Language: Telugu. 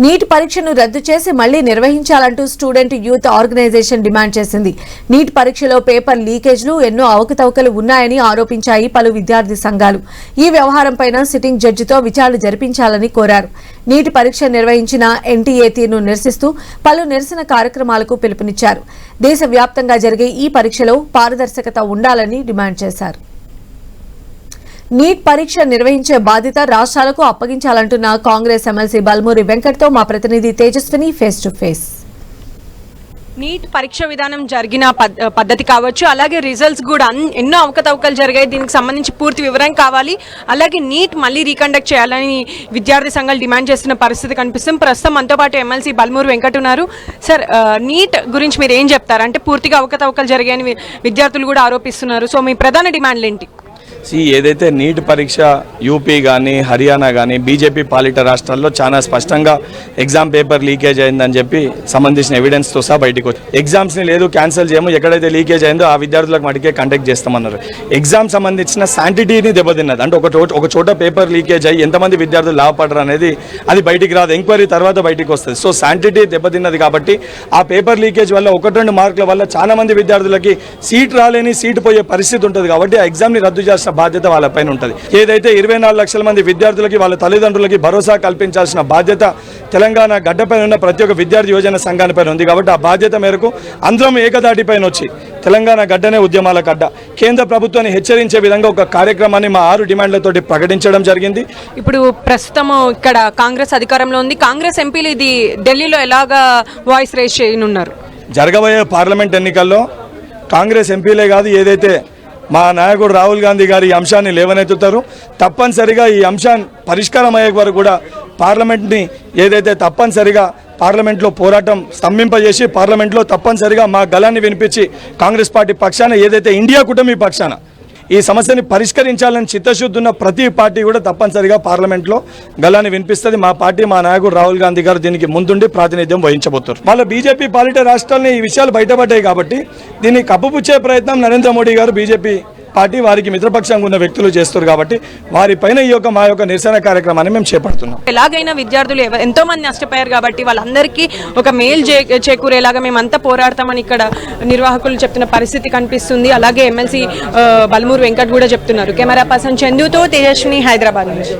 నీట్ పరీక్షను రద్దు చేసి మళ్ళీ నిర్వహించాలంటూ స్టూడెంట్ యూత్ ఆర్గనైజేషన్ డిమాండ్ చేసింది. నీట్ పరీక్షలో పేపర్ లీకేజ్లు ఎన్నో అవకతవకలు ఉన్నాయని ఆరోపించాయి పలు విద్యార్థి సంఘాలు. ఈ వ్యవహారంపైన సిట్టింగ్ జడ్జితో విచారణ జరిపించాలని కోరారు. నీట్ పరీక్ష నిర్వహించిన ఎన్టీఏ తీరును నిరసిస్తూ పలు నిరసన కార్యక్రమాలకు పిలుపునిచ్చారు. దేశవ్యాప్తంగా జరిగే ఈ పరీక్షలో పారదర్శకత ఉండాలని డిమాండ్ చేశారు. నీట్ పరీక్ష నిర్వహించే బాధ్యత రాష్ట్రాలకు అప్పగించాలంటున్న కాంగ్రెస్ ఎమ్మెల్సీ బల్మూరి వెంకట్తో మా ప్రతినిధి Tejaswini face to face. NEET పరీక్ష విధానం జరిగిన పద్- పద్ధతి కావచ్చు అలాగే రిజల్ట్స్ కూడా అన్- ఎన్నో అవకతవకలు జరిగాయి. దీనికి సంబంధించి పూర్తి వివరం కావాలి. అలాగే నీట్ మళ్ళీ రీకండక్ట్ చేయాలని విద్యార్థి సంఘాలు డిమాండ్ చేస్తున్న పరిస్థితి కనిపిస్తుంది. ప్రస్తుతం మనతో పాటు ఎమ్మెల్సీ బల్మూరు వెంకట్ ఉన్నారు. సార్ నీట్ గురించి మీరు ఏం చెప్తారు? అంటే పూర్తిగా అవకతవకలు జరిగాయని విద్యార్థులు కూడా ఆరోపిస్తున్నారు. సో మీ ప్రధాన డిమాండ్లు ఏంటి? సి ఏదైతే నీట్ పరీక్ష యూపీ కానీ హర్యానా కానీ బీజేపీ పాలిట రాష్ట్రాల్లో చాలా స్పష్టంగా ఎగ్జామ్ పేపర్ లీకేజ్ అయిందని చెప్పి సంబంధించిన ఎవిడెన్స్తో సహా బయటకు వచ్చి ఎగ్జామ్స్ని లేదు క్యాన్సిల్ చేయము ఎక్కడైతే లీకేజ్ అయిందో ఆ విద్యార్థులకు మటుకే కండక్ట్ చేస్తామన్నారు. ఎగ్జామ్ సంబంధించిన శాంటిటీని దెబ్బతిన్నది. అంటే ఒక చోట ఒక చోట పేపర్ లీకేజ్ అయ్యి ఎంతమంది విద్యార్థులు లాభపడరు అనేది అది బయటికి రాదు. ఎంక్వైరీ తర్వాత బయటికి వస్తుంది. సో శాంటిటీ దెబ్బతిన్నది కాబట్టి ఆ పేపర్ లీకేజ్ వల్ల ఒకటి రెండు మార్కుల వల్ల చాలామంది విద్యార్థులకి సీట్ రాలేని సీట్ పోయే పరిస్థితి ఉంటుంది కాబట్టి ఆ ఎగ్జామ్ని రద్దు చేయాల్సిన బాధ్యత వాళ్ళపైన ఉంటుంది. ఏదైతే ఇరవై నాలుగు లక్షల మంది విద్యార్థులకి వాళ్ళ తల్లిదండ్రులకి భరోసా కల్పించాల్సిన బాధ్యత తెలంగాణ గడ్డపైన ఉన్న ప్రతి ఒక్క విద్యార్థి యోజన సంఘానిపైన ఉంది కాబట్టి ఆ బాధ్యత మేరకు అందరం ఏకదాటిపైన వచ్చి తెలంగాణ గడ్డనే ఉద్యమాల గడ్డ కేంద్ర ప్రభుత్వాన్ని హెచ్చరించే విధంగా ఒక కార్యక్రమాన్ని మా ఆరు డిమాండ్లతోటి ప్రకటించడం జరిగింది. ఇప్పుడు ప్రస్తుతం ఇక్కడ కాంగ్రెస్ అధికారంలో ఉంది. కాంగ్రెస్ ఎంపీలు ఇది ఢిల్లీలో ఎలాగా వాయిస్ రేస్ చేయనున్నారు? జరగబోయే పార్లమెంట్ ఎన్నికల్లో కాంగ్రెస్ ఎంపీలే కాదు ఏదైతే మా నాయకుడు రాహుల్ గాంధీ గారు ఈ అంశాన్ని లేవనెత్తుతారు. తప్పనిసరిగా ఈ అంశాన్ని పరిష్కారం అయ్యే వరకు కూడా పార్లమెంట్ని ఏదైతే తప్పనిసరిగా పార్లమెంట్లో పోరాటం స్తంభింపజేసి పార్లమెంట్లో తప్పనిసరిగా మా గలాన్ని వినిపించి కాంగ్రెస్ పార్టీ పక్షాన ఏదైతే ఇండియా కూటమి పక్షాన ఈ సమస్యని పరిష్కరించాలని చిత్తశుద్ధి ఉన్న ప్రతి పార్టీ కూడా తప్పనిసరిగా పార్లమెంట్లో గలాన్ని వినిపిస్తుంది. మా పార్టీ మా నాయకుడు రాహుల్ గాంధీ గారు దీనికి ముందుండి ప్రాతినిధ్యం వహించబోతారు వాళ్ళ బీజేపీ పాలిట రాష్ట్రాలని ఈ విషయాలు బయటపడ్డాయి కాబట్టి దీన్ని కప్పుపుచ్చే ప్రయత్నం నరేంద్ర మోడీ గారు బీజేపీ పార్టీ వారికి మిత్రపక్షంగా ఉన్న వ్యక్తులు చేస్తారు కాబట్టి వారిపైన ఈ యొక్క మా యొక్క నిరసన కార్యక్రమాన్ని మేము చేపడుతున్నాం. ఎలాగైనా విద్యార్థులు ఎంతో మంది నష్టపోయారు కాబట్టి వాళ్ళందరికీ ఒక మేల్ చే చేకూరేలాగా మేమంతా పోరాడతామని ఇక్కడ నిర్వాహకులు చెప్తున్న పరిస్థితి కనిపిస్తుంది. అలాగే ఎమ్మెల్సీ బల్మూరు వెంకట్ కూడా చెప్తున్నారు. కెమెరా పర్సన్ చందుతో తేజస్విని హైదరాబాద్ నుంచి.